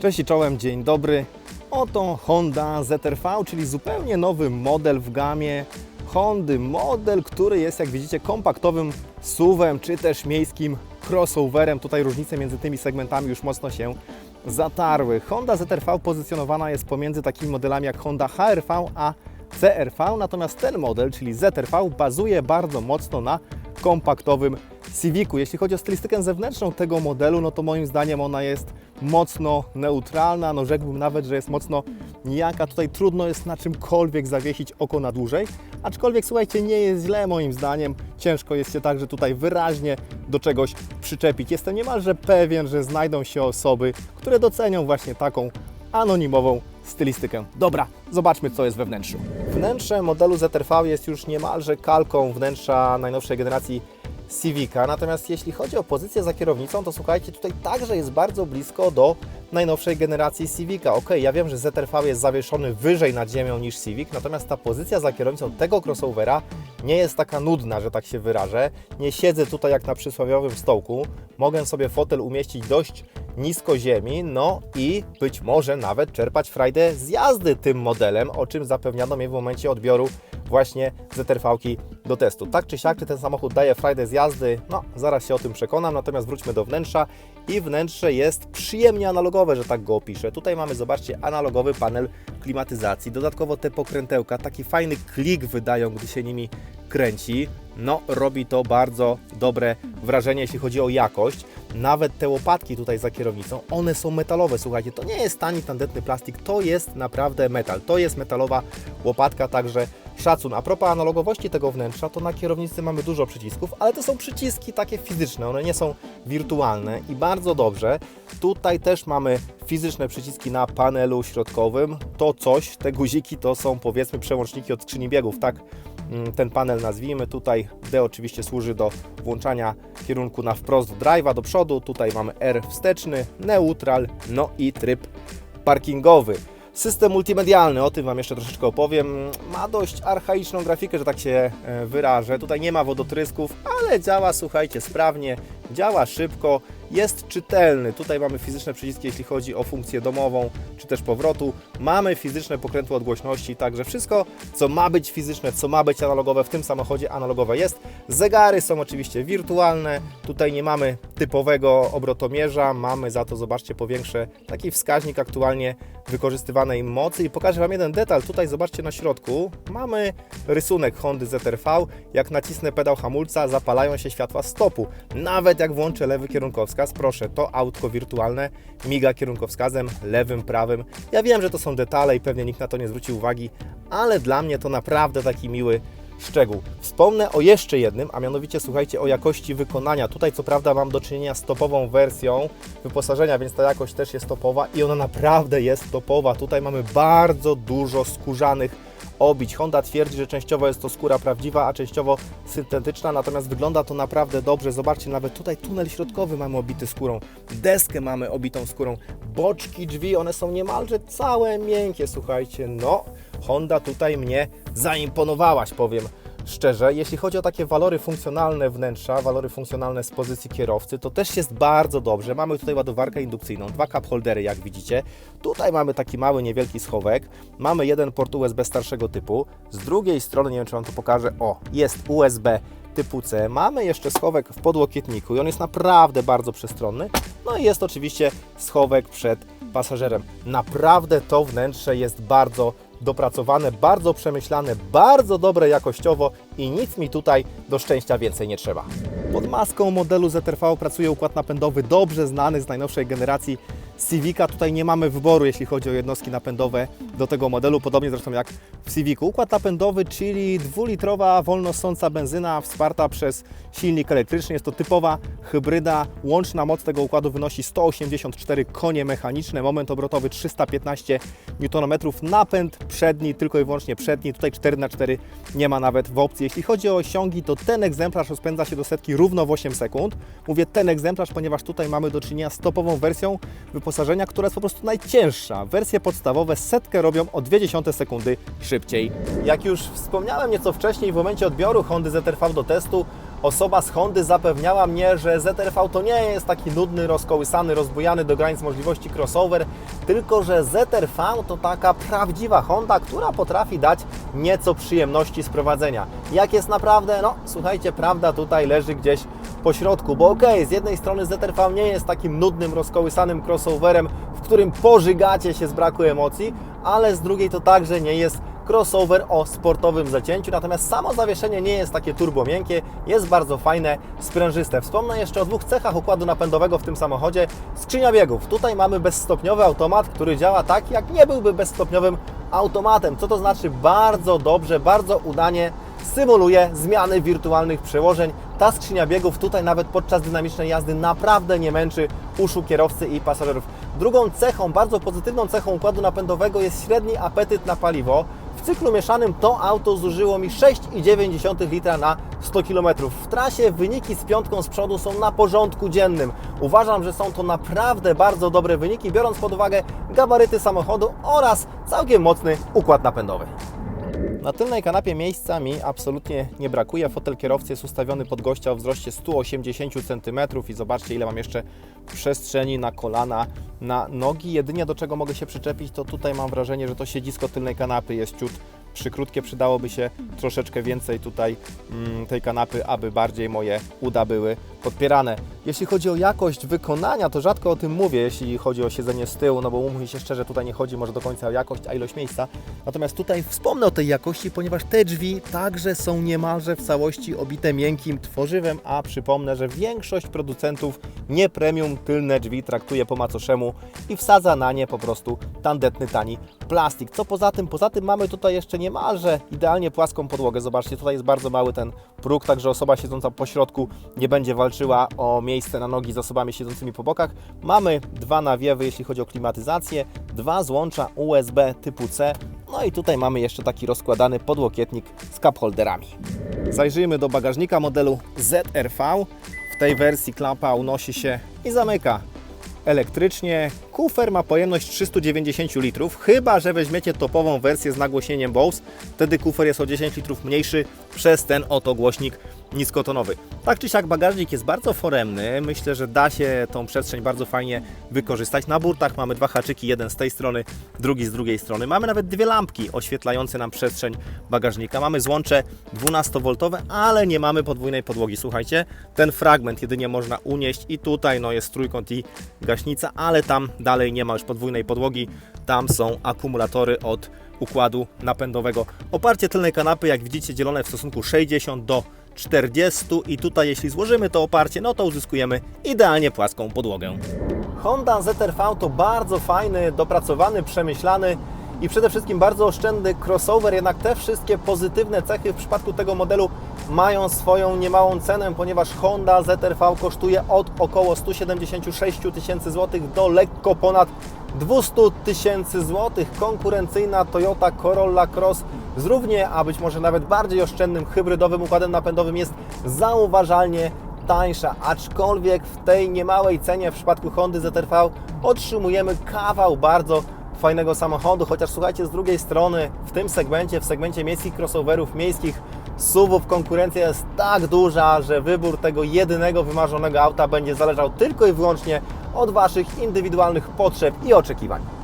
Cześć i czołem, dzień dobry. Oto Honda ZR-V, czyli zupełnie nowy model w gamie Hondy. Model, który jest, jak widzicie, kompaktowym SUV-em, czy też miejskim crossoverem. Tutaj różnice między tymi segmentami już mocno się zatarły. Honda ZR-V pozycjonowana jest pomiędzy takimi modelami jak Honda HR-V a CR-V, natomiast ten model, czyli ZR-V, bazuje bardzo mocno na kompaktowym Civicu. Jeśli chodzi o stylistykę zewnętrzną tego modelu, no to moim zdaniem ona jest mocno neutralna, no rzekłbym nawet, że jest mocno nijaka. Tutaj trudno jest na czymkolwiek zawiesić oko na dłużej, aczkolwiek słuchajcie, nie jest źle moim zdaniem. Ciężko jest się także tutaj wyraźnie do czegoś przyczepić. Jestem niemalże pewien, że znajdą się osoby, które docenią właśnie taką anonimową stylistykę. Dobra, zobaczmy co jest we wnętrzu. Wnętrze modelu ZR-V jest już niemalże kalką wnętrza najnowszej generacji Civica, natomiast jeśli chodzi o pozycję za kierownicą, to słuchajcie, tutaj także jest bardzo blisko do najnowszej generacji Civica. Ok, ja wiem, że ZR-V jest zawieszony wyżej nad ziemią niż Civic, natomiast ta pozycja za kierownicą tego crossovera nie jest taka nudna, że tak się wyrażę. Nie siedzę tutaj jak na przysłowiowym stołku, mogę sobie fotel umieścić dość nisko ziemi, no i być może nawet czerpać frajdę z jazdy tym modelem, o czym zapewniano mnie w momencie odbioru właśnie ZR-V-ki do testu. Tak czy siak, czy ten samochód daje frajdę z jazdy, no zaraz się o tym przekonam, natomiast wróćmy do wnętrza i wnętrze jest przyjemnie analogowe, że tak go opiszę. Tutaj mamy, zobaczcie, analogowy panel klimatyzacji, dodatkowo te pokrętełka, taki fajny klik wydają, gdy się nimi kręci. No, robi to bardzo dobre wrażenie, jeśli chodzi o jakość. Nawet te łopatki tutaj za kierownicą, one są metalowe, słuchajcie, to nie jest tani, tandetny plastik, to jest naprawdę metal, to jest metalowa łopatka, także szacun. A propos analogowości tego wnętrza, to na kierownicy mamy dużo przycisków, ale to są przyciski takie fizyczne, one nie są wirtualne i bardzo dobrze. Tutaj też mamy fizyczne przyciski na panelu środkowym. To coś, te guziki to są powiedzmy przełączniki od skrzyni biegów, tak mm, ten panel nazwijmy. Tutaj D oczywiście służy do włączania kierunku na wprost drive'a do przodu. Tutaj mamy R wsteczny, neutral, no i tryb parkingowy. System multimedialny, o tym Wam jeszcze troszeczkę opowiem. Ma dość archaiczną grafikę, że tak się e, wyrażę. Tutaj nie ma wodotrysków, ale działa, słuchajcie, sprawnie, działa szybko, jest czytelny. Tutaj mamy fizyczne przyciski, jeśli chodzi o funkcję domową, czy też powrotu. Mamy fizyczne pokrętło odgłośności, także wszystko, co ma być fizyczne, co ma być analogowe w tym samochodzie, analogowe jest. Zegary są oczywiście wirtualne. Tutaj nie mamy typowego obrotomierza, mamy za to, zobaczcie, powiększę taki wskaźnik aktualnie wykorzystywanej mocy i pokażę Wam jeden detal. Tutaj zobaczcie na środku mamy rysunek Hondy ZR-V. Jak nacisnę pedał hamulca, zapalają się światła stopu. Nawet jak włączę lewy kierunkowskaz, proszę, to autko wirtualne miga kierunkowskazem lewym, prawym. Ja wiem, że to są detale i pewnie nikt na to nie zwróci uwagi, ale dla mnie to naprawdę taki miły szczegół. Wspomnę o jeszcze jednym, a mianowicie słuchajcie o jakości wykonania. Tutaj co prawda mam do czynienia z topową wersją wyposażenia, więc ta jakość też jest topowa i ona naprawdę jest topowa. Tutaj mamy bardzo dużo skórzanych obić. Honda twierdzi, że częściowo jest to skóra prawdziwa, a częściowo syntetyczna, natomiast wygląda to naprawdę dobrze. Zobaczcie, nawet tutaj tunel środkowy mamy obity skórą, deskę mamy obitą skórą, boczki drzwi, one są niemalże całe miękkie, słuchajcie, no Honda tutaj mnie zaimponowałaś, powiem szczerze. Jeśli chodzi o takie walory funkcjonalne wnętrza, walory funkcjonalne z pozycji kierowcy, to też jest bardzo dobrze. Mamy tutaj ładowarkę indukcyjną, dwa cup holdery, jak widzicie. Tutaj mamy taki mały, niewielki schowek. Mamy jeden port USB starszego typu. Z drugiej strony, nie wiem czy Wam to pokażę, o, jest USB typu C. Mamy jeszcze schowek w podłokietniku i on jest naprawdę bardzo przestronny. No i jest oczywiście schowek przed pasażerem. Naprawdę to wnętrze jest bardzo dopracowane, bardzo przemyślane, bardzo dobre jakościowo i nic mi tutaj do szczęścia więcej nie trzeba. Pod maską modelu ZR-V pracuje układ napędowy dobrze znany z najnowszej generacji Civica. Tutaj nie mamy wyboru, jeśli chodzi o jednostki napędowe do tego modelu, podobnie zresztą jak w Civicu. Układ napędowy, czyli dwulitrowa wolno ssąca benzyna wsparta przez silnik elektryczny. Jest to typowa hybryda. Łączna moc tego układu wynosi 184 konie mechaniczne, moment obrotowy 315 Nm, napęd przedni, tylko i wyłącznie przedni. Tutaj 4x4 nie ma nawet w opcji. Jeśli chodzi o osiągi, to ten egzemplarz rozpędza się do setki równo w 8 sekund. Mówię ten egzemplarz, ponieważ tutaj mamy do czynienia z topową wersją wyposażenia, która jest po prostu najcięższa. Wersje podstawowe setkę robią o 0,2 sekundy szybciej. Jak już wspomniałem nieco wcześniej, w momencie odbioru Hondy ZR-V do testu, osoba z Hondy zapewniała mnie, że ZRV to nie jest taki nudny, rozkołysany, rozbujany do granic możliwości crossover, tylko że ZRV to taka prawdziwa Honda, która potrafi dać nieco przyjemności z prowadzenia. Jak jest naprawdę? No słuchajcie, prawda tutaj leży gdzieś po środku, bo okej, z jednej strony ZRV nie jest takim nudnym, rozkołysanym crossoverem, w którym pożygacie się z braku emocji, ale z drugiej to także nie jest crossover o sportowym zacięciu, natomiast samo zawieszenie nie jest takie turbo miękkie, jest bardzo fajne, sprężyste. Wspomnę jeszcze o dwóch cechach układu napędowego w tym samochodzie. Skrzynia biegów. Tutaj mamy bezstopniowy automat, który działa tak, jak nie byłby bezstopniowym automatem. Co to znaczy? Bardzo dobrze, bardzo udanie symuluje zmiany wirtualnych przełożeń. Ta skrzynia biegów tutaj nawet podczas dynamicznej jazdy naprawdę nie męczy uszu kierowcy i pasażerów. Drugą cechą, bardzo pozytywną cechą układu napędowego jest średni apetyt na paliwo. W cyklu mieszanym to auto zużyło mi 6,9 litra na 100 km. W trasie wyniki z piątką z przodu są na porządku dziennym. Uważam, że są to naprawdę bardzo dobre wyniki, biorąc pod uwagę gabaryty samochodu oraz całkiem mocny układ napędowy. Na tylnej kanapie miejsca mi absolutnie nie brakuje. Fotel kierowcy jest ustawiony pod gościa o wzroście 180 cm i zobaczcie ile mam jeszcze przestrzeni na kolana, na nogi. Jedynie do czego mogę się przyczepić to tutaj mam wrażenie, że to siedzisko tylnej kanapy jest ciut przykrótkie. Przydałoby się troszeczkę więcej tutaj mm, tej kanapy, aby bardziej moje uda były podpierane. Jeśli chodzi o jakość wykonania, to rzadko o tym mówię, jeśli chodzi o siedzenie z tyłu, no bo umówmy się szczerze, tutaj nie chodzi może do końca o jakość, a ilość miejsca. Natomiast tutaj wspomnę o tej jakości, ponieważ te drzwi także są niemalże w całości obite miękkim tworzywem, a przypomnę, że większość producentów nie premium tylne drzwi traktuje po macoszemu i wsadza na nie po prostu tandetny, tani plastik. Co poza tym? Poza tym mamy tutaj jeszcze niemalże idealnie płaską podłogę. Zobaczcie, tutaj jest bardzo mały ten próg, także osoba siedząca po środku nie będzie walczyła o miejsce na nogi z osobami siedzącymi po bokach. Mamy dwa nawiewy, jeśli chodzi o klimatyzację, dwa złącza USB typu C, no i tutaj mamy jeszcze taki rozkładany podłokietnik z cup holderami. Zajrzyjmy do bagażnika modelu ZRV. W tej wersji klapa unosi się i zamyka elektrycznie. Kufer ma pojemność 390 litrów, chyba że weźmiecie topową wersję z nagłośnieniem Bose. Wtedy kufer jest o 10 litrów mniejszy przez ten oto głośnik niskotonowy. Tak czy siak bagażnik jest bardzo foremny. Myślę, że da się tą przestrzeń bardzo fajnie wykorzystać. Na burtach mamy dwa haczyki, jeden z tej strony, drugi z drugiej strony. Mamy nawet dwie lampki oświetlające nam przestrzeń bagażnika. Mamy złącze 12V, ale nie mamy podwójnej podłogi. Słuchajcie, ten fragment jedynie można unieść i tutaj no, jest trójkąt i gaśnica, ale tam dalej nie ma już podwójnej podłogi. Tam są akumulatory od układu napędowego. Oparcie tylnej kanapy, jak widzicie, dzielone w stosunku 60 do 40 i tutaj jeśli złożymy to oparcie, no to uzyskujemy idealnie płaską podłogę. Honda ZRV to bardzo fajny, dopracowany, przemyślany i przede wszystkim bardzo oszczędny crossover, jednak te wszystkie pozytywne cechy w przypadku tego modelu mają swoją niemałą cenę, ponieważ Honda ZRV kosztuje od około 176 tysięcy złotych do lekko ponad 200 tysięcy złotych. Konkurencyjna Toyota Corolla Cross z równie, a być może nawet bardziej oszczędnym hybrydowym układem napędowym jest zauważalnie tańsza, aczkolwiek w tej niemałej cenie w przypadku Hondy ZRV otrzymujemy kawał bardzo fajnego samochodu, chociaż słuchajcie, z drugiej strony w tym segmencie, w segmencie miejskich crossoverów, miejskich SUVów konkurencja jest tak duża, że wybór tego jedynego wymarzonego auta będzie zależał tylko i wyłącznie od Waszych indywidualnych potrzeb i oczekiwań.